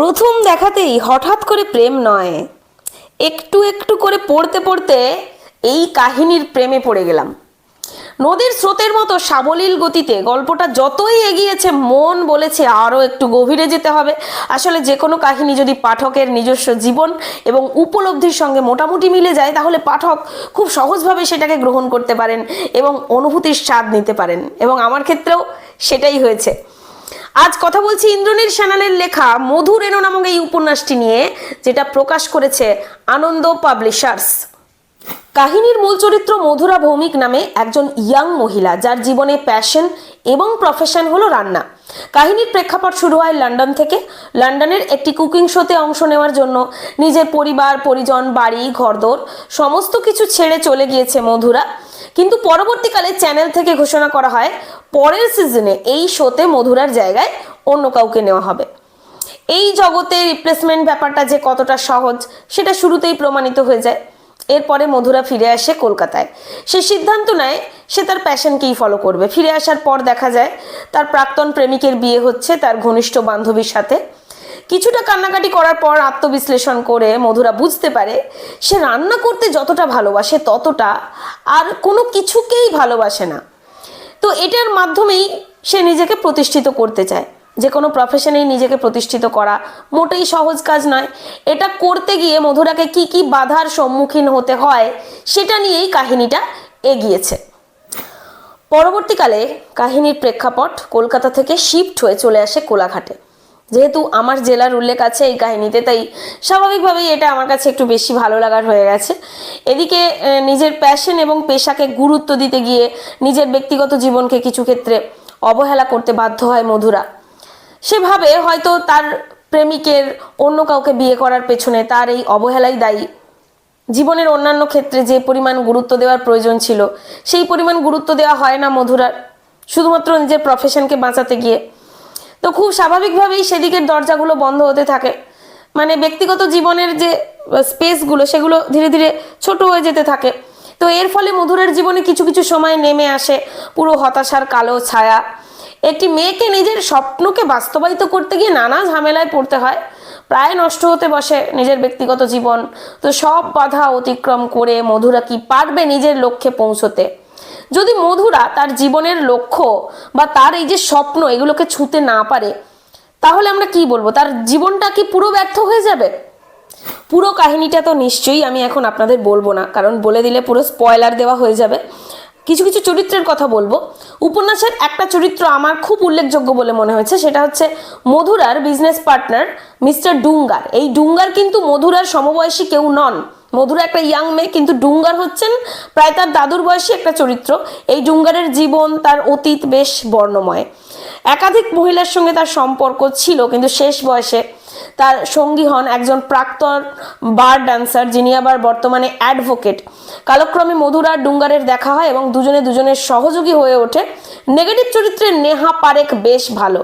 প্রথম দেখাতেই হঠাৎ করে প্রেম নয়। একটু একটু করে পড়তে পড়তে এই কাহিনীর প্রেমে পড়ে গেলাম। নদীর স্রোতের মতো সাবলীল গতিতে গল্পটা যতই এগিয়েছে, মন বলেছে আরও একটু গভীরে যেতে হবে। আসলে যে কোনো কাহিনী যদি পাঠকের নিজস্ব জীবন এবং উপলব্ধির সঙ্গে মোটামুটি মিলে যায়, তাহলে পাঠক খুব সহজভাবে সেটাকে গ্রহণ করতে পারেন এবং অনুভূতির স্বাদ নিতে পারেন। এবং আমার ক্ষেত্রেও সেটাই হয়েছে। আজ কথা বলছি ইন্দ্রনীল সানালের লেখা মধু রেণু নামক এই উপন্যাসটি নিয়ে, যেটা প্রকাশ করেছে আনন্দ পাবলিশার্স। কাহিনীর মূল চরিত্র মধুরা ভৌমিক নামে একজন ইয়াং মহিলা, যার জীবনে প্যাশন এবং প্রফেশন হলো রান্না। কাহিনীর প্রেক্ষাপট শুরু হয় লন্ডন থেকে। লন্ডনের একটি কুকিং শোতে অংশ নেওয়ার জন্য নিজের পরিবার, পরিজন, বাড়ি, ঘরদোর, সমস্ত কিছু ছেড়ে চলে গিয়েছে মধুরা। কিন্তু পরবর্তীকালে চ্যানেল থেকে ঘোষণা করা হয়, পরের সিজনে এই শোতে মধুরার জায়গায় অন্য কাউকে নেওয়া হবে। এই জগতে রিপ্লেসমেন্ট ব্যাপারটা যে কতটা সহজ, সেটা শুরুতেই প্রমাণিত হয়ে যায়। এরপরে মধুরা ফিরে আসে কলকাতায়। সে সিদ্ধান্ত নেয়, সে তার প্যাশনকেই ফলো করবে। ফিরে আসার পর দেখা যায়, তার প্রাক্তন প্রেমিকের বিয়ে হচ্ছে তার ঘনিষ্ঠ বান্ধবীর সাথে। কিছুটা কান্নাকাটি করার পর আত্মবিশ্লেষণ করে মধুরা বুঝতে পারে, সে রান্না করতে যতটা ভালোবাসে ততটা আর কোনো কিছুকেই ভালোবাসে না। তো এটার মাধ্যমেই সে নিজেকে প্রতিষ্ঠিত করতে চায়। যে কোনো প্রফেশনেই নিজেকে প্রতিষ্ঠিত করা মোটেই সহজ কাজ নয়। এটা করতে গিয়ে মধুরাকে কি কি বাধার সম্মুখীন হতে হয় সেটা নিয়েই কাহিনীটা এগিয়েছে। পরবর্তীকালে কাহিনীর প্রেক্ষাপট কলকাতা থেকে শিফট হয়ে চলে আসে কোলাঘাটে। যেহেতু আমার জেলার উল্লেখ আছে এই কাহিনীতে, তাই স্বাভাবিকভাবেই এটা আমার কাছে একটু বেশি ভালো লাগার হয়ে গেছে। এদিকে নিজের প্যাশন এবং পেশাকে গুরুত্ব দিতে গিয়ে নিজের ব্যক্তিগত জীবনকে কিছু ক্ষেত্রে অবহেলা করতে বাধ্য হয় মধুরা। সেভাবে হয়তো তার প্রেমিকের অন্য কাউকে বিয়ে করার পেছনে তার এই অবহেলাই দায়ী। জীবনের অন্যান্য ক্ষেত্রে যে পরিমাণ গুরুত্ব দেওয়ার প্রয়োজন ছিল, সেই পরিমাণ গুরুত্ব দেওয়া হয় না মধুরার। শুধুমাত্র নিজের প্রফেশনকে বাঁচাতে গিয়ে তো খুব স্বাভাবিকভাবেই সেদিকের দরজাগুলো বন্ধ হতে থাকে। মানে ব্যক্তিগত জীবনের যে স্পেসগুলো, সেগুলো ধীরে ধীরে ছোট হয়ে যেতে থাকে। তো এর ফলে মধুরের জীবনে কিছু কিছু সময় নেমে আসে পুরো হতাশার কালো ছায়া। একটি মেয়েকে নিজের স্বপ্নকে বাস্তবায়িত করতে গিয়ে নানা ঝামেলায় পড়তে হয়। প্রায় নষ্ট হতে বসে নিজের ব্যক্তিগত জীবন। তো সব বাধা অতিক্রম করে মধুরা কি পারবে নিজের লক্ষ্যে পৌঁছতে? যদি মধুরা তার জীবনের লক্ষ্য বা তার এই যে স্বপ্ন এগুলোকে ছুঁতে না পারে, তাহলে আমরা কি বলব? তার জীবনটা কি পুরো ব্যর্থ হয়ে যাবে? পুরো কাহিনীটা তো নিশ্চয়ই আমি এখন আপনাদের বলব না, কারণ বলে দিলে পুরো স্পয়লার দেওয়া হয়ে যাবে। কিছু কিছু চরিত্রের কথা বলব। উপন্যাসের একটা চরিত্র আমার খুব উল্লেখযোগ্য বলে মনে হয়েছে, সেটা হচ্ছে মধুরার বিজনেস পার্টনার মিস্টার ডুঙ্গার। এই ডুঙ্গার কিন্তু মধুরার সমবয়সী কেউ নন। মধুরা একটা ইয়াং মেয়ে কিন্তু ডুঙ্গার হচ্ছেন, প্রায় তার দাদুর বয়সী একটা চরিত্র। এই ডুঙ্গারের জীবন তার অতীত বেশ বর্ণময়। একাধিক মহিলার সঙ্গে তার সম্পর্ক ছিল, কিন্তু শেষ বয়সে তার সঙ্গী হন একজন প্রাক্তন বার ডান্সার, যিনি আবার বর্তমানে অ্যাডভোকেট। কালক্রমে মধুর আর ডুঙ্গারের দেখা হয় এবং দুজনে দুজনের সহযোগী হয়ে ওঠে। নেগেটিভ চরিত্রের নেহা পারেক বেশ ভালো।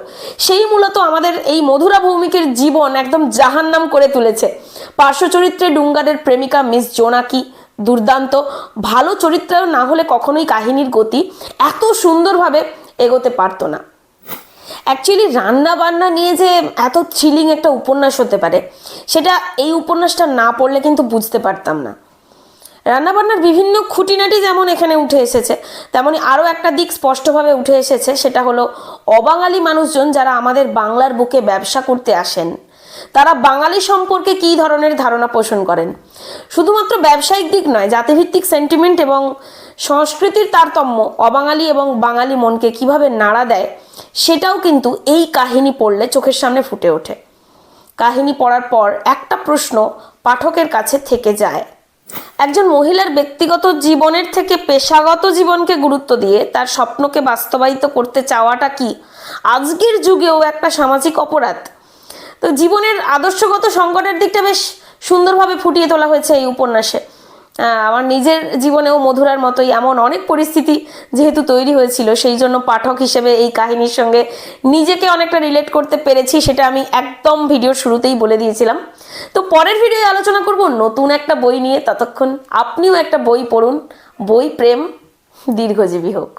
সেই মূলত আমাদের এই মধুরা ভৌমিকের জীবন একদম জাহান্নাম করে তুলেছে। পার্শ্ব চরিত্রে ডুঙ্গারের প্রেমিকা মিস জোনাকি, দুর্দান্ত। ভালো চরিত্র না হলে কখনোই কাহিনীর গতি এত সুন্দরভাবে এগোতে পারতো না। অ্যাকচুয়ালি রান্না বান্না নিয়ে যে এত থ্রিলিং একটা উপন্যাস হতে পারে, সেটা এই উপন্যাসটা না পড়লে কিন্তু বুঝতে পারতাম না। রান্নাবান্নার বিভিন্ন খুঁটিনাটি যেমন এখানে উঠে এসেছে, তেমনি আরও একটা দিক স্পষ্টভাবে উঠে এসেছে, সেটা হলো অবাঙালি মানুষজন যারা আমাদের বাংলার বুকে ব্যবসা করতে আসেন, তারা বাঙালি সম্পর্কে কী ধরনের ধারণা পোষণ করেন? শুধুমাত্র ব্যবসায়িক দিক নয়, জাতিভিত্তিক সেন্টিমেন্ট এবং সংস্কৃতির তারতম্য অবাঙালি এবং বাঙালি মনকে কীভাবে নাড়া দেয় সেটাও কিন্তু এই কাহিনী পড়লে চোখের সামনে ফুটে ওঠে। কাহিনী পড়ার পর একটা প্রশ্ন পাঠকের কাছে থেকে যায়। একজন মহিলার ব্যক্তিগত জীবনের থেকে পেশাগত জীবনকে গুরুত্ব দিয়ে তার স্বপ্নকে বাস্তবায়িত করতে চাওয়াটা কি আজকের যুগেও একটা সামাজিক অপরাধ? তো জীবনের আদর্শগত সংকটের দিকটা বেশ সুন্দরভাবে ফুটিয়ে তোলা হয়েছে এই উপন্যাসে। আমার নিজের জীবনেও মধুরার মতোই এমন অনেক পরিস্থিতি যেহেতু তৈরি হয়েছিল, সেই জন্য পাঠক হিসেবে এই কাহিনীর সঙ্গে নিজেকে অনেকটা রিলেট করতে পেরেছি, সেটা আমি একদম ভিডিওর শুরুতেই বলে দিয়েছিলাম। তো পরের ভিডিওয়ে আলোচনা করব নতুন একটা বই নিয়ে। ততক্ষণ আপনিও একটা বই পড়ুন। বই প্রেম, দীর্ঘজীবী হোক।